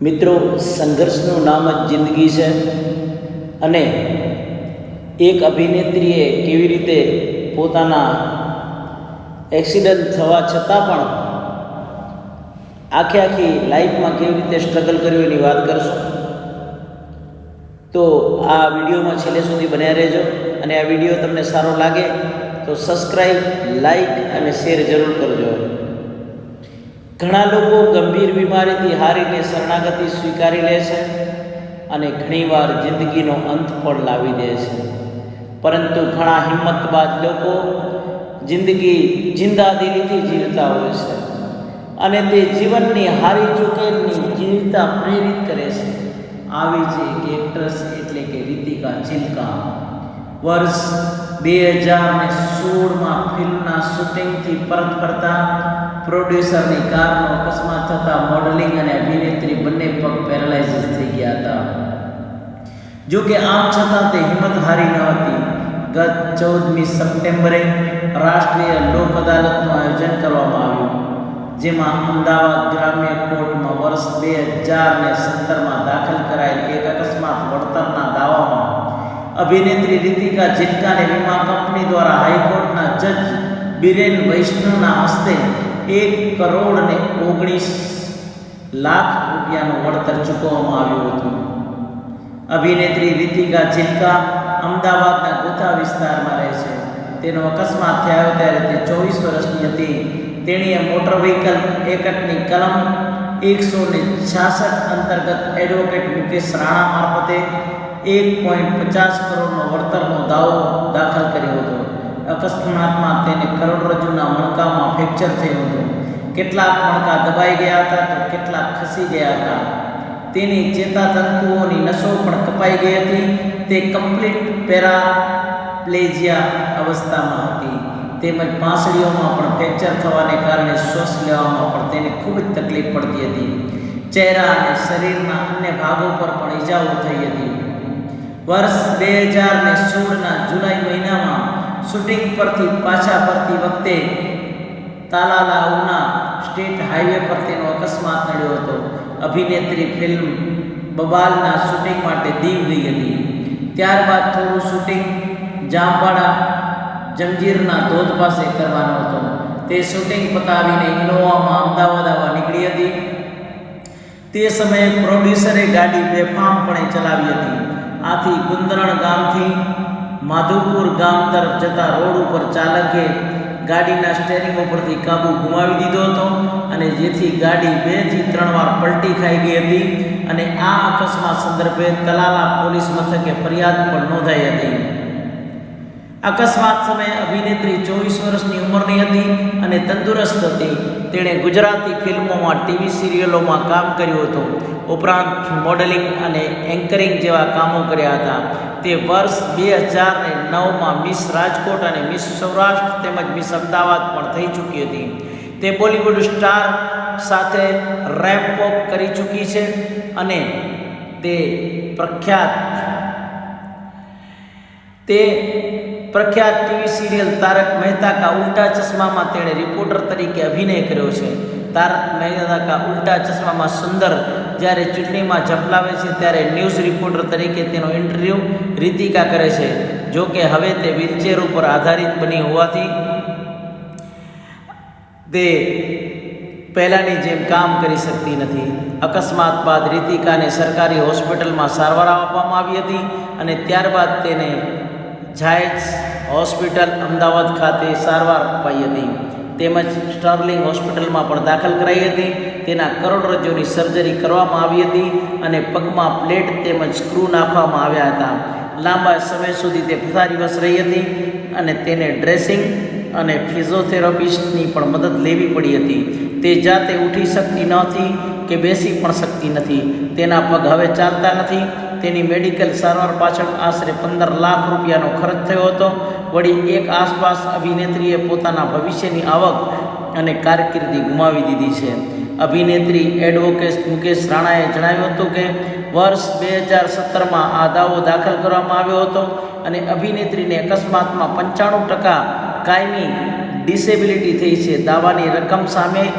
મિત્રો, સંઘર્ષનું નામ જ જિંદગી છે. અને એક અભિનેત્રીએ કેવી રીતે પોતાના એક્સિડન્ટ થવા છતાં પણ આખી આખી લાઈફમાં કેવી રીતે સ્ટ્રગલ કર્યું એની વાત કરશું? તો આ વિડીયોમાં છેલ્લે સુધી બન્યા રહેજો. અને આ વીડિયો તમને સારો લાગે તો સબસ્ક્રાઈબ, લાઈક અને શેર જરૂર કરજો. ઘણા લોકો ગંભીર બીમારીથી હારીને શરણાગતિ સ્વીકારી લે છે અને ઘણીવાર જિંદગીનો અંત પણ લાવી દે છે. પરંતુ ઘણા હિંમતબાદ લોકો જિંદગી જિંદાદિલીથી જીવતા હોય છે અને તે જીવનની હારી ચૂકેલની જીવતા પ્રેરિત કરે છે. આવી જ એક એક્ટ્રેસ એટલે કે રીતિકા ચિલકા. વર્ષ બે હજાર સોળમાં ફિલ્મના શૂટિંગથી પરત ફરતા પ્રોડ્યુસરની કારનો અકસ્માત થતાં મોડલિંગ અને અભિનેત્રી બંને પગ પેરાલાઇઝ થઈ ગયા હતા. જો કે આમ છતાં તે હિંમત હારી ન હતી. ગત ચૌદમી સપ્ટેમ્બરે રાષ્ટ્રીય લોક અદાલતનું આયોજન કરવામાં આવ્યું, જેમાં અમદાવાદ ગ્રામ્ય કોર્ટમાં વર્ષ બે હજાર ને સત્તરમાં દાખલ કરાયેલ એક અકસ્માત વળતરના દાવામાં અભિનેત્રી રીતિકા જીટકાને વીમા કંપની દ્વારા હાઈકોર્ટના જજ બિરેન વૈષ્ણવના હસ્તે એક કરોડ ને ઓગણીસ લાખ રૂપિયાનું વળતર ચૂકવવામાં આવ્યું હતું. અભિનેત્રી રીતિકા જીલકા અમદાવાદના ગોથા વિસ્તારમાં રહે છે. તેનો અકસ્માત થયો ત્યારે તે ચોવીસ વર્ષની હતી. તેણીએ મોટર વ્હીકલ એકટની કલમ એકસો ને છાસઠ અંતર્ગત એડવોકેટ મુકેશ રાણા મારફતે એક પોઈન્ટ પચાસ કરોડનો વળતરનો દાવો દાખલ કર્યો હતો. અકસ્માતમાં તેને કરોડરજ્જુના મણકામાં ફ્રેક્ચર થયું હતું. કેટલાક મણકા દબાઈ ગયા હતા તો કેટલાક ખસી ગયા હતા. તેની ચેતાતંતુઓની નસો પણ કપાઈ ગઈ હતી. તે કમ્પ્લીટ પેરાપ્લેજિયા અવસ્થામાં હતી. તેમજ પાંસળીઓમાં પણ ફ્રેક્ચર થવાને કારણે શ્વાસ લેવામાં પણ તેને ખૂબ જ તકલીફ પડતી હતી. ચહેરા અને શરીરના અન્ય ભાગો પર પણ ઈજાઓ થઈ હતી. વર્ષ બે હજાર ને સોળના જુલાઈ મહિનામાં શૂટિંગ પરથી પાછા ફરતી વખતે તાલાલાઉના સ્ટેટ હાઈવે પર તેનો અકસ્માત નડ્યો હતો. અભિનેત્રી ફિલ્મ બબાલના શૂટિંગ માટે દીવ ગઈ હતી. ત્યારબાદ થોડું શૂટિંગ જામવાડા જંજીરના ધોધ પાસે કરવાનો હતો. તે શૂટિંગ પતાવીને ઇનોવામાં અમદાવાદ આવવા નીકળી હતી. તે સમયે પ્રોડ્યુસરે ગાડી બેફામપણે ચલાવી હતી. આથી ગુંદરણ ગામથી માધુપુર ગામ તરફ જતા રોડ ઉપર ચાલકે ગાડીના સ્ટેરિંગ ઉપરથી કાબુ ગુમાવી દીધો હતો અને જેથી ગાડી બેથી ત્રણ વાર પલટી ખાઈ ગઈ હતી અને આ અકસ્માત સંદર્ભે તલાલા પોલીસ મથકે ફરિયાદ પણ નોંધાઈ હતી. અકસ્માત સમયે અભિનેત્રી ચોવીસ વર્ષની ઉંમરની હતી અને તંદુરસ્ત હતી. તેણે ગુજરાતી ફિલ્મોમાં ટીવી સિરિયલોમાં કામ કર્યું હતું. ઉપરાંત મોડેલિંગ અને એન્કરિંગ જેવા કામો કર્યા હતા. તે વર્ષ બે હજાર ને નવમાં મિસ રાજકોટ અને મિસ સૌરાષ્ટ્ર તેમજ મિસ અમદાવાદ પણ થઈ ચૂકી હતી. તે બોલિવૂડ સ્ટાર સાથે રેમ્પ વોક કરી ચૂકી છે અને તે પ્રખ્યાત તે પ્રખ્યાત ટીવી સિરિયલ તારક મહેતા કા ઉલ્ટા ચશ્મામાં તેણે રિપોર્ટર તરીકે અભિનય કર્યો છે. તારક મહેતા કા ઉલ્ટા ચશ્મામાં સુંદર જ્યારે ચૂંટણીમાં ઝપલાવે છે ત્યારે ન્યૂઝ રિપોર્ટર તરીકે તેનો ઇન્ટરવ્યૂ રીતિકા કરે છે. જો કે હવે તે વ્હીલચેર ઉપર આધારિત બની હોવાથી તે પહેલાંની જેમ કામ કરી શકતી નથી. અકસ્માત બાદ રીતિકાને સરકારી હોસ્પિટલમાં સારવાર આપવામાં આવી હતી અને ત્યારબાદ તેને ઝાયજ હોસ્પિટલ અમદાવાદ ખાતે સારવાર અપાઈ હતી. તેમજ સ્ટર્લિંગ હોસ્પિટલમાં પણ દાખલ કરાઈ હતી. તેના કરોડરજ્જુની સર્જરી કરવામાં આવી હતી અને પગમાં પ્લેટ તેમજ સ્ક્રૂ નાખવામાં આવ્યા હતા. લાંબા સમય સુધી તે પથારીવશ રહી હતી અને તેને ડ્રેસિંગ અને ફિઝિયોથેરાપિસ્ટની પણ મદદ લેવી પડી હતી. તે જાતે ઉઠી શકતી નથી કે બેસી પણ શકતી નથી. તેના પગ હવે ચાલતા નથી. તેની મેડિકલ સારવાર પાછળ આશરે પંદર લાખ રૂપિયાનો ખર્ચ થયો હતો. વળી એક આસપાસ અભિનેત્રીએ પોતાના ભવિષ્યની આવક અને કારકિર્દી ગુમાવી દીધી છે. અભિનેત્રી એડવોકેટ મુકેશ રાણાએ જણાવ્યું હતું કે, વર્ષ બે હજાર સત્તરમાં આ દાવો દાખલ કરવામાં આવ્યો હતો અને અભિનેત્રીને અકસ્માતમાં પંચાણું ટકા કાયમી ડિસેબિલિટી થઈ છે. દાવાની રકમ સામે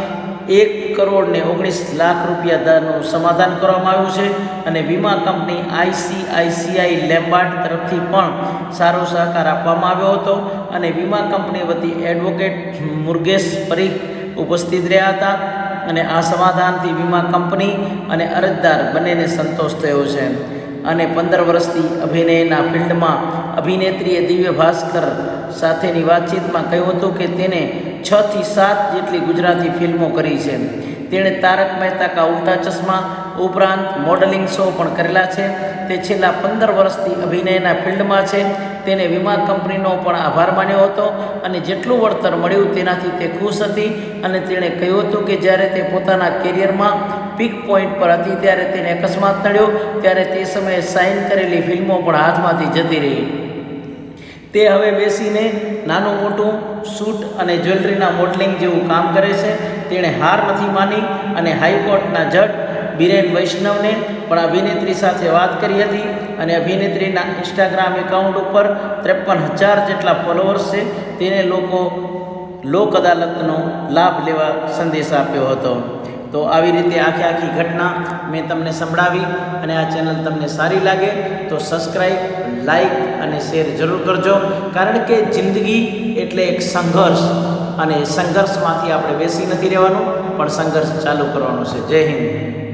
એક કરોડ ને ઓગણીસ લાખ રૂપિયા દરનું સમાધાન કરવામાં આવ્યું છે અને વીમા કંપની આઈસીઆઈસીઆઈ લેમ્બાર્ડ તરફથી પણ સારો સહકાર આપવામાં આવ્યો હતો અને વીમા કંપની વતી એડવોકેટ મુરગેશ પરીખ ઉપસ્થિત રહ્યા હતા અને આ સમાધાનથી વીમા કંપની અને અરજદાર બંનેને સંતોષ થયો છે. અને પંદર વર્ષથી અભિનયના ફિલ્ડમાં અભિનેત્રીએ દિવ્ય ભાસ્કર સાથેની વાતચીતમાં કહ્યું હતું કે તેને છ થી સાત જેટલી ગુજરાતી ફિલ્મો કરી છે. તેણે તારક મહેતા કા ઉલ્ટા ચશ્મા ઉપરાંત મોડલિંગ શો પણ કરેલા છે. તે છેલ્લા પંદર વર્ષથી અભિનયના ફિલ્ડમાં છે. તેને વીમા કંપનીનો પણ આભાર માન્યો હતો અને જેટલું વળતર મળ્યું તેનાથી તે ખુશ હતી અને તેણે કહ્યું હતું કે જ્યારે તે પોતાના કેરિયરમાં પીક પોઈન્ટ પર હતી ત્યારે તેને અકસ્માત નડ્યો, ત્યારે તે સમયે સાઇન કરેલી ફિલ્મો પણ હાથમાંથી જતી રહી. તે હવે બેસીને નાનું મોટું સૂટ અને જ્વેલરીના મોડલિંગ જેવું કામ કરે છે. તેણે હાર નથી માની અને હાઈકોર્ટના જજ બિરેન વૈષ્ણવને પણ અભિનેત્રી સાથે વાત કરી હતી અને અભિનેત્રીના ઇન્સ્ટાગ્રામ એકાઉન્ટ ઉપર ત્રેપન હજાર જેટલા ફોલોઅર્સ છે. તેને લોકો લોક અદાલતનો લાભ લેવા સંદેશ આપ્યો હતો. તો આવી રીતે આખી આખી ઘટના મેં તમને સંભળાવી અને આ ચેનલ તમને સારી લાગે તો સબસ્ક્રાઈબ લાઈક અને શેર જરૂર કરજો. કારણ કે જિંદગી એટલે એક સંઘર્ષ અને સંઘર્ષમાંથી આપણે બેસી નથી રહેવાનું, પણ સંઘર્ષ ચાલુ કરવાનો છે. જય હિન્દ.